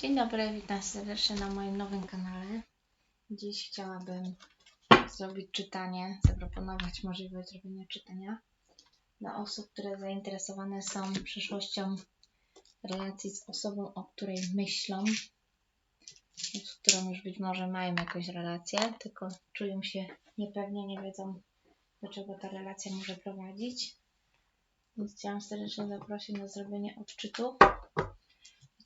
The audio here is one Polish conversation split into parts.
Dzień dobry, witam serdecznie na moim nowym kanale. Dziś chciałabym zrobić czytanie, zaproponować możliwość zrobienia czytania dla osób, które zainteresowane są przyszłością relacji z osobą, o której myślą, z którą już być może mają jakąś relację, tylko czują się niepewnie, nie wiedzą do czego ta relacja może prowadzić. Więc chciałam serdecznie zaprosić na zrobienie odczytu.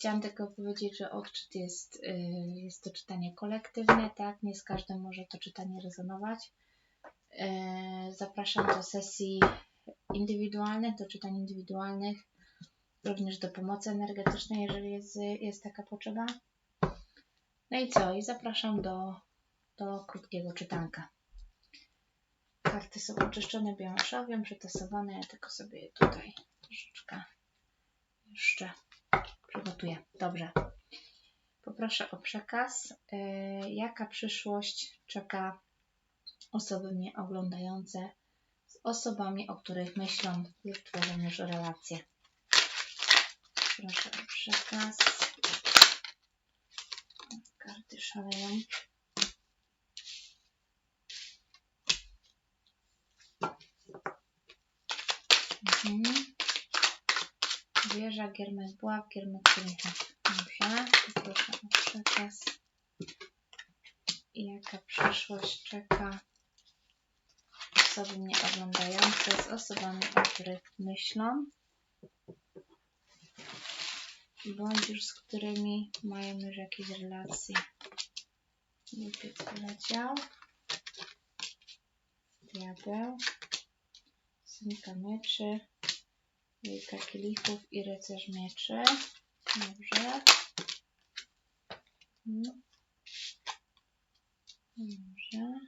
Chciałam tylko powiedzieć, że odczyt jest, y, jest to czytanie kolektywne, tak? Nie z każdym może to czytanie rezonować. Y, Zapraszam do sesji indywidualnych, do czytań indywidualnych, również do pomocy energetycznej, jeżeli jest, jest taka potrzeba. No i co? I zapraszam do, do krótkiego czytanka. Karty są oczyszczone białoszawią, przetasowane. Ja tylko sobie tutaj troszeczkę jeszcze przygotuję. Dobrze. Poproszę o przekaz. Yy, jaka przyszłość czeka osoby mnie oglądające z osobami, o których myślą lub tworzą już relacje? Proszę o przekaz. Karty szaleją. Mhm. Wieża, giermek buław, giermek kielichów. Dobrze, poproszę o przekaz. I Jaka przyszłość czeka osoby mnie oglądające z osobami, o których myślą, bądź już z którymi mają już jakieś relacje. Lipiec poleciał. Diabeł. Synka mieczy. Wilka kielichów i rycerz mieczy. Dobrze. Mm. Dobrze.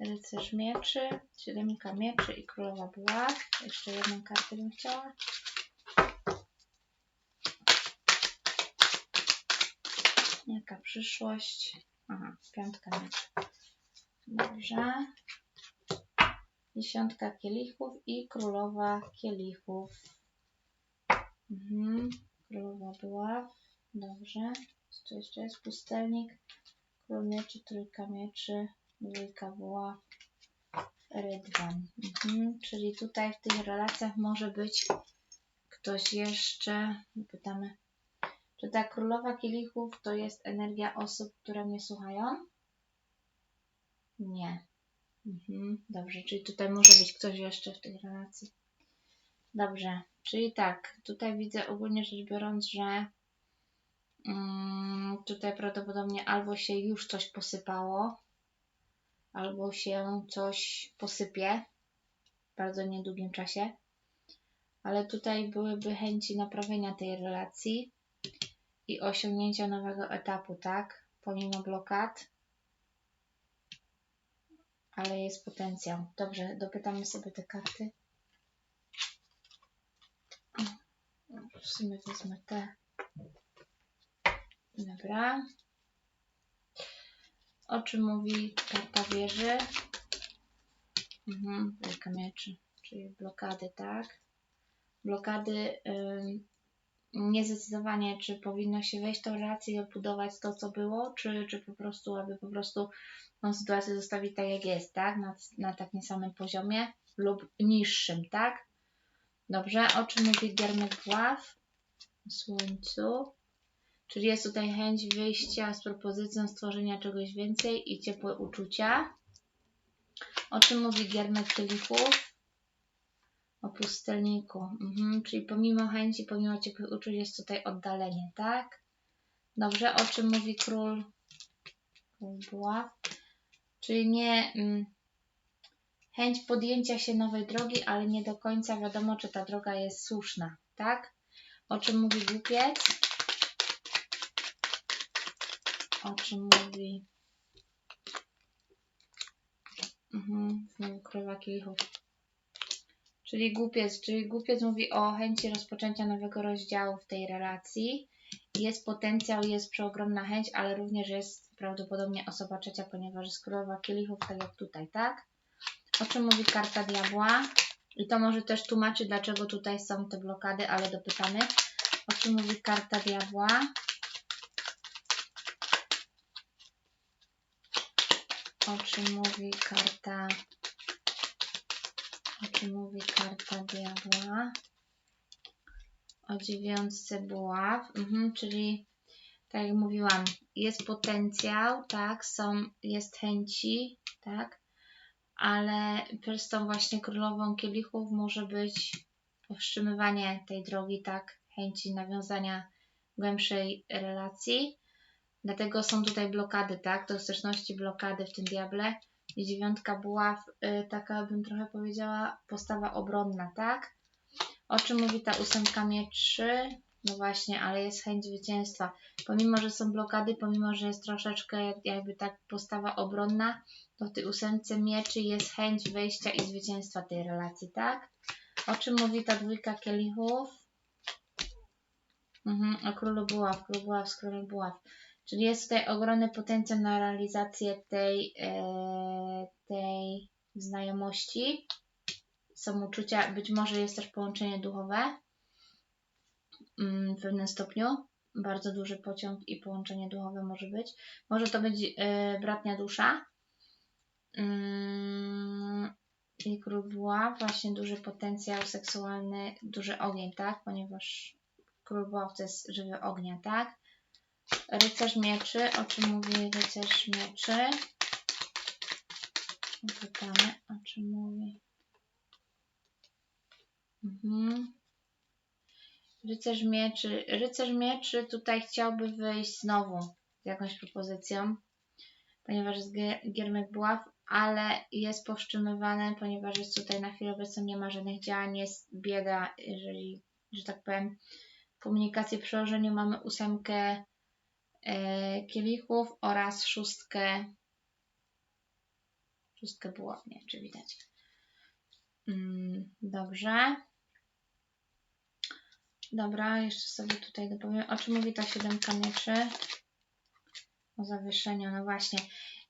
Rycerz mieczy, siódemka mieczy i królowa buław. Jeszcze jedną kartę bym chciała. Jaka przyszłość? Aha, piątka mieczy. Dobrze. Dziesiątka kielichów i królowa kielichów. Mhm. Królowa buław. Dobrze. Co jeszcze jest? Pustelnik. Król mieczy, trójka mieczy, dwójka buław, rydwan. Mhm. Czyli tutaj w tych relacjach może być ktoś jeszcze. Pytamy, czy ta królowa kielichów to jest energia osób, które mnie słuchają? Nie. Mhm, dobrze, czyli tutaj może być ktoś jeszcze w tej relacji. Dobrze, czyli tak, tutaj widzę ogólnie rzecz biorąc, że mm, tutaj prawdopodobnie albo się już coś posypało, albo się coś posypie w bardzo niedługim czasie. Ale tutaj byłyby chęci naprawienia tej relacji i osiągnięcia nowego etapu, tak? Pomimo blokad ale jest potencjał. Dobrze, dopytamy sobie te karty. W sumie wezmę te. Dobra. O czym mówi karta wieży? Mhm, wielka mieczy, czyli blokady, tak? Blokady, niezdecydowanie, czy powinno się wejść tą relację i odbudować to, co było, czy, czy po prostu, aby po prostu tą sytuację zostawić tak, jak jest, tak? Na, na takim samym poziomie lub niższym, tak? Dobrze, o czym mówi Giermek Wław? O Słońcu. Czyli jest tutaj chęć wyjścia z propozycją stworzenia czegoś więcej i ciepłe uczucia. O czym mówi Giermek Kielichów? O pustelniku. Mhm, czyli pomimo chęci, pomimo ciepłych uczuć jest tutaj oddalenie, tak? Dobrze, o czym mówi król? Buław. Czyli nie mm, chęć podjęcia się nowej drogi, ale nie do końca wiadomo, czy ta droga jest słuszna, tak? O czym mówi głupiec? O czym mówi mhm, znowu królowa kielichów. Czyli głupiec, czyli głupiec mówi o chęci rozpoczęcia nowego rozdziału w tej relacji. Jest potencjał, jest przeogromna chęć, ale również jest prawdopodobnie osoba trzecia, ponieważ jest królowa kielichów, tak jak tutaj, tak? O czym mówi karta diabła? I to może też tłumaczy, dlaczego tutaj są te blokady, ale dopytamy. O czym mówi karta diabła? O czym mówi karta o czym mówi karta diabła. O dziewiątce buław, mhm, czyli tak jak mówiłam, jest potencjał, tak, są, jest chęci, tak, ale przez tą właśnie królową kielichów może być powstrzymywanie tej drogi, tak, chęci nawiązania głębszej relacji. Dlatego są tutaj blokady, tak, toksyczności, blokady w tym diable. I dziewiątka buław, y, taka bym trochę powiedziała, postawa obronna, tak? O czym mówi ta ósemka mieczy? No właśnie, ale jest chęć zwycięstwa. Pomimo, że są blokady, pomimo, że jest troszeczkę jakby tak postawa obronna, to w tej ósemce mieczy jest chęć wejścia i zwycięstwa tej relacji, tak? O czym mówi ta dwójka kielichów? Mhm, o królu buław, król buław z buław. Czyli jest tutaj ogromny potencjał na realizację tej, e, tej znajomości. Są uczucia, być może jest też połączenie duchowe mm, w pewnym stopniu. Bardzo duży pociąg i połączenie duchowe może być. Może to być e, bratnia dusza. Mm, I król właśnie duży potencjał seksualny, duży ogień, tak? Ponieważ król to jest żywy ognia, tak? Rycerz mieczy, o czym mówi rycerz mieczy? Pytamy, o czym mówi. Mhm. Rycerz mieczy. Rycerz mieczy tutaj chciałby wyjść znowu z jakąś propozycją, ponieważ jest gier- giermek buław, ale jest powstrzymywany, ponieważ jest tutaj na chwilę obecną nie ma żadnych działań, jest bieda, jeżeli, że tak powiem, w komunikacji przełożeniu mamy ósemkę kielichów oraz szóstkę szóstkę buław, nie, czy widać. Mm, dobrze. Dobra, jeszcze sobie tutaj dopowiem, o czym mówi ta siódemka mieczy. O zawieszeniu, no właśnie.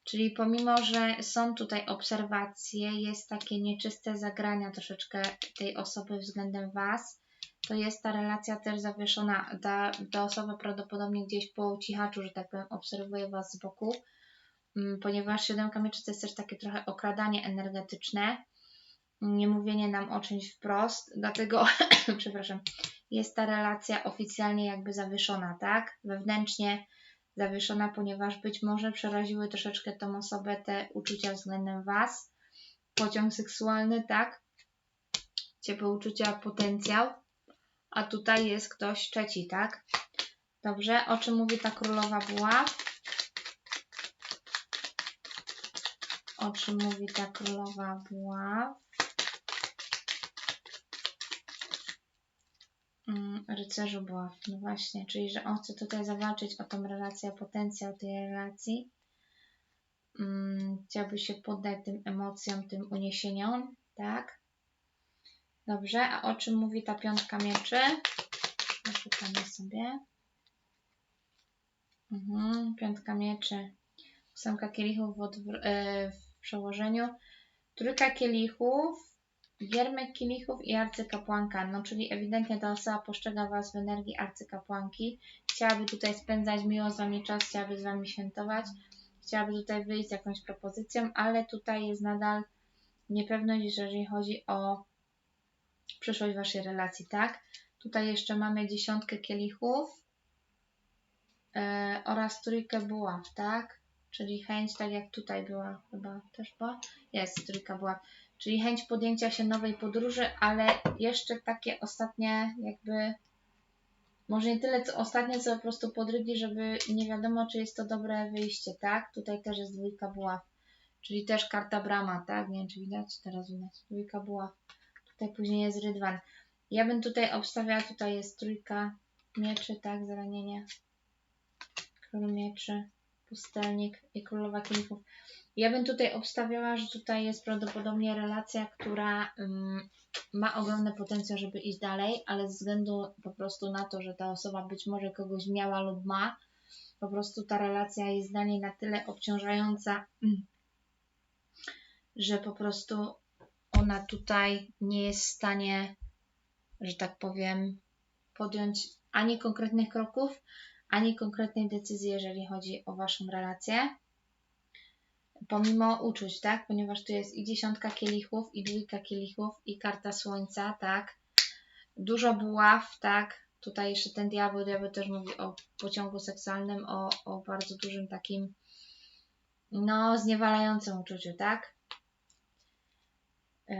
Czyli pomimo, że są tutaj obserwacje, jest takie nieczyste zagrania troszeczkę tej osoby względem Was, to jest ta relacja też zawieszona. Ta, ta osoba prawdopodobnie gdzieś po cichaczu, że tak powiem, obserwuje Was z boku, mm, ponieważ siódemka mieczy to jest też takie trochę okradanie energetyczne, nie mówienie nam o czymś wprost, dlatego, przepraszam, jest ta relacja oficjalnie jakby zawieszona, tak? Wewnętrznie zawieszona, ponieważ być może przeraziły troszeczkę tą osobę te uczucia względem Was. Pociąg seksualny, tak? Ciepłe uczucia, potencjał. A tutaj jest ktoś trzeci, tak? Dobrze, o czym mówi ta królowa buław? O czym mówi ta królowa buław? Mm, rycerzu buław, no właśnie, czyli że on chce tutaj zawalczyć o tą relację, potencjał tej relacji. Mm, chciałby się poddać tym emocjom, tym uniesieniom, tak? Dobrze, a o czym mówi ta piątka mieczy? Poszukamy sobie. Mhm, piątka mieczy. Ósemka kielichów w, e, w przełożeniu. Trójka kielichów, giermek kielichów i arcykapłanka. No, czyli ewidentnie ta osoba postrzega Was w energii arcykapłanki. Chciałaby tutaj spędzać miło z Wami czas, chciałaby z Wami świętować. Chciałaby tutaj wyjść z jakąś propozycją, ale tutaj jest nadal niepewność, jeżeli chodzi o przyszłość Waszej relacji, tak? Tutaj jeszcze mamy dziesiątkę kielichów e, oraz trójkę buław, tak? Czyli chęć, tak jak tutaj była, chyba też była? Jest, trójka buław. Czyli chęć podjęcia się nowej podróży, ale jeszcze takie ostatnie jakby, może nie tyle co ostatnie, co po prostu podrygi, żeby nie wiadomo, czy jest to dobre wyjście, tak? Tutaj też jest dwójka buław, czyli też karta brama, tak? Nie wiem, czy widać? Teraz widać. Dwójka buław. Tutaj później jest rydwan. Ja bym tutaj obstawiała, tutaj jest trójka mieczy, tak? Zranienie. Król mieczy, pustelnik i królowa kielichów. Ja bym tutaj obstawiała, że tutaj jest prawdopodobnie relacja, która ym, ma ogromny potencjał, żeby iść dalej, ale ze względu po prostu na to, że ta osoba być może kogoś miała lub ma, po prostu ta relacja jest dla niej na tyle obciążająca, że po prostu ona tutaj nie jest w stanie, że tak powiem, podjąć ani konkretnych kroków, ani konkretnej decyzji, jeżeli chodzi o Waszą relację. pomimo uczuć, tak? Ponieważ tu jest i dziesiątka kielichów, i dwójka kielichów, i karta słońca, tak? Dużo buław, tak? Tutaj jeszcze ten diabeł, diabeł też mówi o pociągu seksualnym, o, o bardzo dużym takim, no, zniewalającym uczuciu, tak? Yy,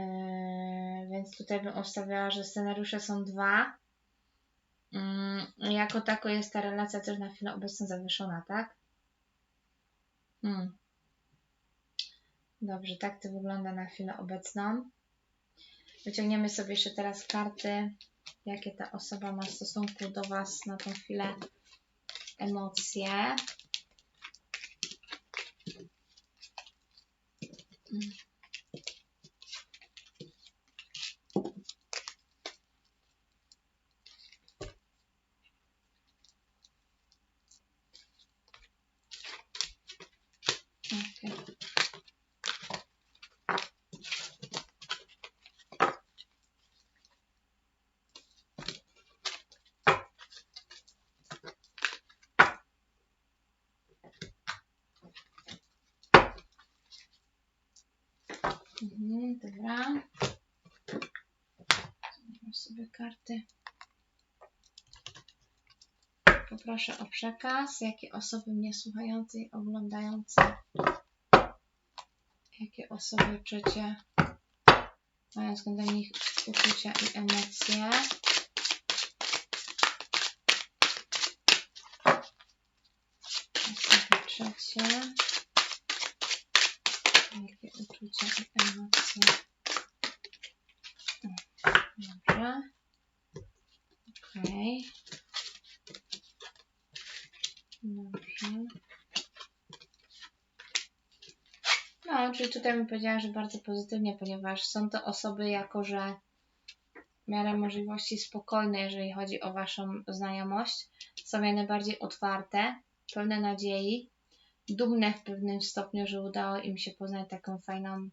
więc tutaj bym obstawiała, że scenariusze są dwa. Yy, jako tako jest ta relacja też na chwilę obecną zawieszona, tak? Hmm. Dobrze, tak to wygląda na chwilę obecną. Wyciągniemy sobie jeszcze teraz karty, jakie ta osoba ma w stosunku do Was na tą chwilę emocje. Mm. Okay. Mhm, dobra. Zmieniam sobie karty. Poproszę o przekaz, jakie osoby mnie słuchające i oglądające, jakie osoby trzecie mają względem nich uczucia i emocje. Trzecie uczucia i emocje. O, dobrze. Okej. Dobrze. No, czyli tutaj bym powiedziała, że bardzo pozytywnie, ponieważ są to osoby jako, że w miarę możliwości spokojne, jeżeli chodzi o Waszą znajomość. Są jak najbardziej otwarte, pełne nadziei, dumne w pewnym stopniu, że udało im się poznać taką fajną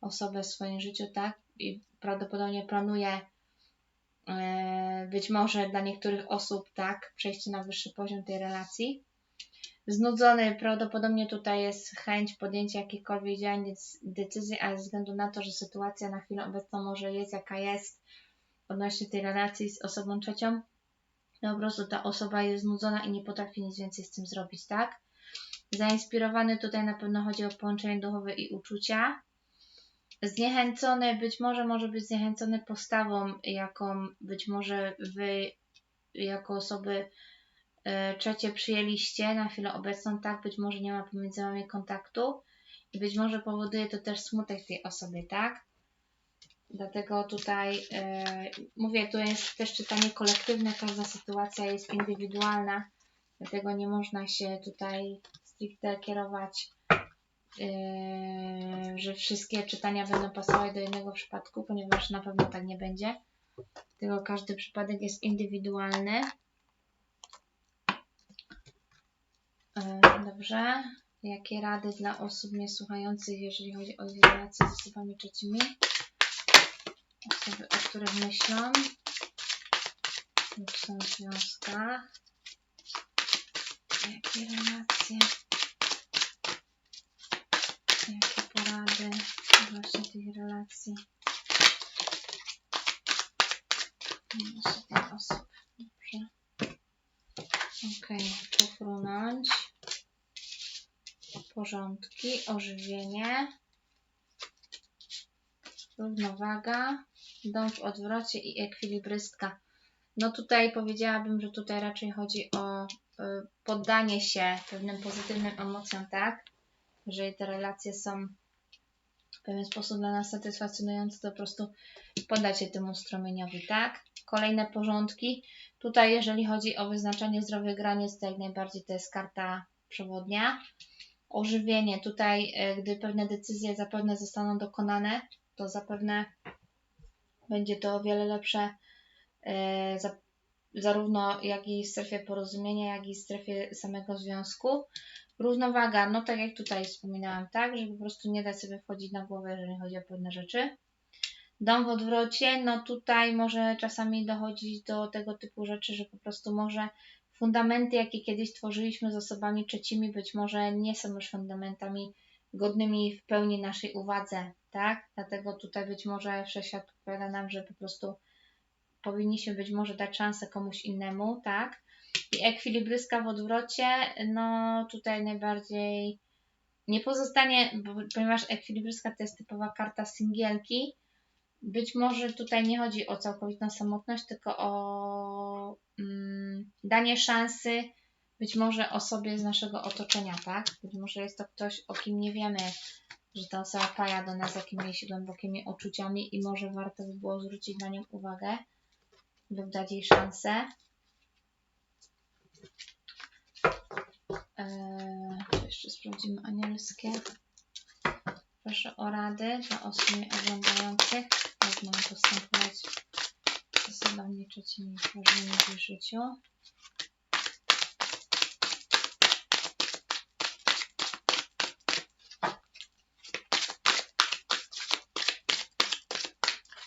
osobę w swoim życiu, tak? I prawdopodobnie planuje być może dla niektórych osób, tak, przejście na wyższy poziom tej relacji. Znudzony prawdopodobnie tutaj jest chęć podjęcia jakiejkolwiek działań, decyzji, ale ze względu na to, że sytuacja na chwilę obecną może jest jaka jest odnośnie tej relacji z osobą trzecią, no po prostu ta osoba jest znudzona i nie potrafi nic więcej z tym zrobić, tak? Zainspirowany tutaj na pewno chodzi o połączenie duchowe i uczucia. Zniechęcony, być może może być zniechęcony postawą, jaką być może Wy jako osoby e, trzecie przyjęliście na chwilę obecną, tak, być może nie ma pomiędzy Wami kontaktu i być może powoduje to też smutek tej osoby, tak? Dlatego tutaj e, mówię, tu jest też czytanie kolektywne, każda sytuacja jest indywidualna, dlatego nie można się tutaj stricte kierować, yy, że wszystkie czytania będą pasować do jednego przypadku, ponieważ na pewno tak nie będzie. Tylko każdy przypadek jest indywidualny. Yy, dobrze. Jakie rady dla osób niesłuchających, jeżeli chodzi o relacje z osobami trzecimi? Osoby, o których myślą są w związkach. Jakie relacje? Jakie porady właśnie tych relacji tych osób. Dobrze. Ok, pofrunąć. Porządki, ożywienie, równowaga, dom w odwrocie i ekwilibrystka. No tutaj powiedziałabym, że tutaj raczej chodzi o y, poddanie się pewnym pozytywnym emocjom, tak? Jeżeli te relacje są w pewien sposób dla nas satysfakcjonujące, to po prostu podać się temu strumieniowi, tak? Kolejne porządki. Tutaj, jeżeli chodzi o wyznaczanie zdrowych granic, to jak najbardziej to jest karta przewodnia. Ożywienie. Tutaj, e, gdy pewne decyzje zapewne zostaną dokonane, to zapewne będzie to o wiele lepsze e, zarówno jak i w strefie porozumienia, jak i w strefie samego związku. Równowaga, no tak jak tutaj wspominałam, tak, że po prostu nie da sobie wchodzić na głowę, jeżeli chodzi o pewne rzeczy. Dom w odwrocie, no tutaj może czasami dochodzić do tego typu rzeczy, że po prostu może fundamenty, jakie kiedyś tworzyliśmy z osobami trzecimi, być może nie są już fundamentami godnymi w pełni naszej uwadze, tak? Dlatego tutaj być może wszechświat powiada nam, że po prostu powinniśmy być może dać szansę komuś innemu, tak? I ekwilibryska w odwrocie, no tutaj najbardziej nie pozostanie, bo, ponieważ ekwilibryska to jest typowa karta singielki, być może tutaj nie chodzi o całkowitą samotność, tylko o mm, danie szansy być może osobie z naszego otoczenia, tak? Być może jest to ktoś, o kim nie wiemy, że ta osoba paja do nas jakimiś głębokimi uczuciami i może warto by było zwrócić na nią uwagę lub dać jej szansę. Eee, jeszcze sprawdzimy anielskie. Proszę o rady dla osób oglądających, jak mam postępować z osobami trzecimi w ich życiu.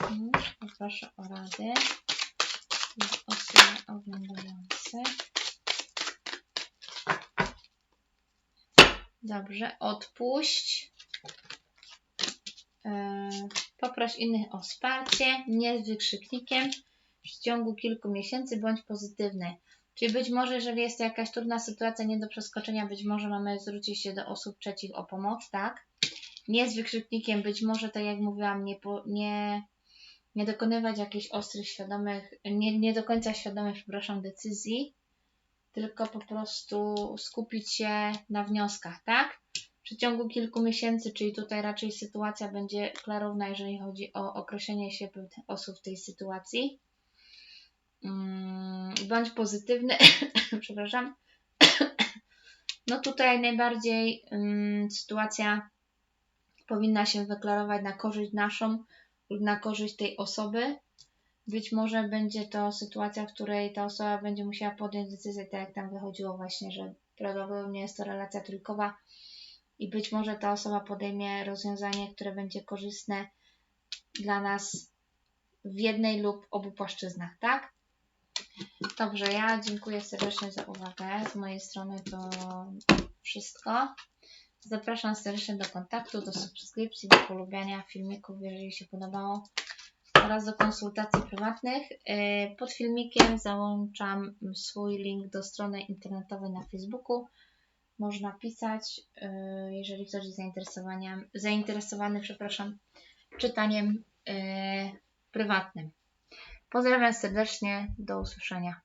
Mm, Poproszę o rady oglądających. Dobrze, odpuść. Eee, Poproś innych o wsparcie, nie z wykrzyknikiem w ciągu kilku miesięcy bądź pozytywny. Czyli być może, jeżeli jest jakaś trudna sytuacja nie do przeskoczenia, być może mamy zwrócić się do osób trzecich o pomoc, tak? Nie z wykrzyknikiem, być może, tak jak mówiłam, nie, po, nie, nie dokonywać jakichś ostrych, świadomych, nie, nie do końca świadomych, przepraszam, decyzji, tylko po prostu skupić się na wnioskach, tak? W przeciągu kilku miesięcy, czyli tutaj raczej sytuacja będzie klarowna, jeżeli chodzi o określenie się osób w tej sytuacji. Mm, Bądź pozytywny, przepraszam. No tutaj najbardziej ym, sytuacja powinna się wyklarować na korzyść naszą na korzyść tej osoby. Być może będzie to sytuacja, w której ta osoba będzie musiała podjąć decyzję, tak jak tam wychodziło właśnie, że prawdopodobnie jest to relacja trójkowa i być może ta osoba podejmie rozwiązanie, które będzie korzystne dla nas w jednej lub obu płaszczyznach, tak? Dobrze, ja dziękuję serdecznie za uwagę. Z mojej strony to wszystko. Zapraszam serdecznie do kontaktu, do subskrypcji, do polubiania filmików, jeżeli się podobało, oraz do konsultacji prywatnych. Yy, Pod filmikiem załączam swój link do strony internetowej na Facebooku. Można pisać, yy, jeżeli ktoś jest zainteresowany, przepraszam, czytaniem yy, prywatnym. Pozdrawiam serdecznie, do usłyszenia.